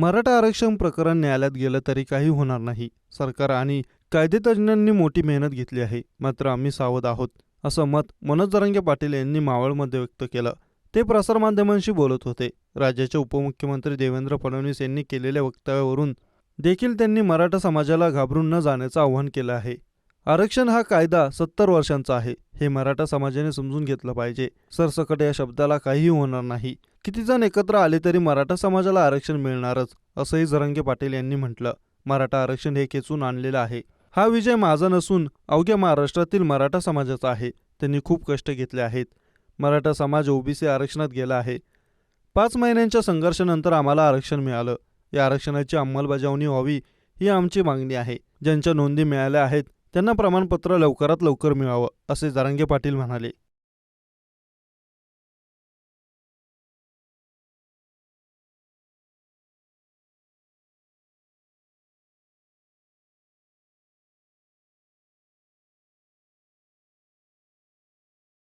मराठा आरक्षण प्रकरण न्यायालयात गेलं तरी काही होणार नाही. सरकार आणि कायदेतज्ञांनी मोठी मेहनत घेतली आहे. मात्र आम्ही सावध आहोत असं मत मनोज जरांगे पाटील यांनी मावळमध्ये व्यक्त केलं. ते प्रसारमाध्यमांशी बोलत होते. राज्याचे उपमुख्यमंत्री देवेंद्र फडणवीस यांनी केलेल्या वक्तव्यावरून देखील त्यांनी मराठा समाजाला घाबरून न जाण्याचं आवाहन केलं आहे. आरक्षण हा कायदा सत्तर वर्षांचा आहे. हे मराठा समाजाने समजून घेतलं पाहिजे. सरसकट या शब्दाला काहीही होणार नाही. किती जण एकत्र आले तरी मराठा समाजाला आरक्षण मिळणारच असंही जरंगे पाटील यांनी म्हटलं. मराठा आरक्षण हे खेचून आणलेलं आहे. हा विजय माझा नसून अवघ्या महाराष्ट्रातील मराठा समाजाचा आहे त्यांनी खूप कष्ट घेतले आहेत. मराठा समाज ओबीसी आरक्षणात गेला आहे. पाच महिन्यांच्या संघर्षानंतर आम्हाला आरक्षण मिळालं. या आरक्षणाची अंमलबजावणी व्हावी ही आमची मागणी आहे. ज्यांच्या नोंदी मिळाल्या आहेत त्यांना प्रमाणपत्र लवकरात लवकर मिळावं असे जारंगे पाटील म्हणाले.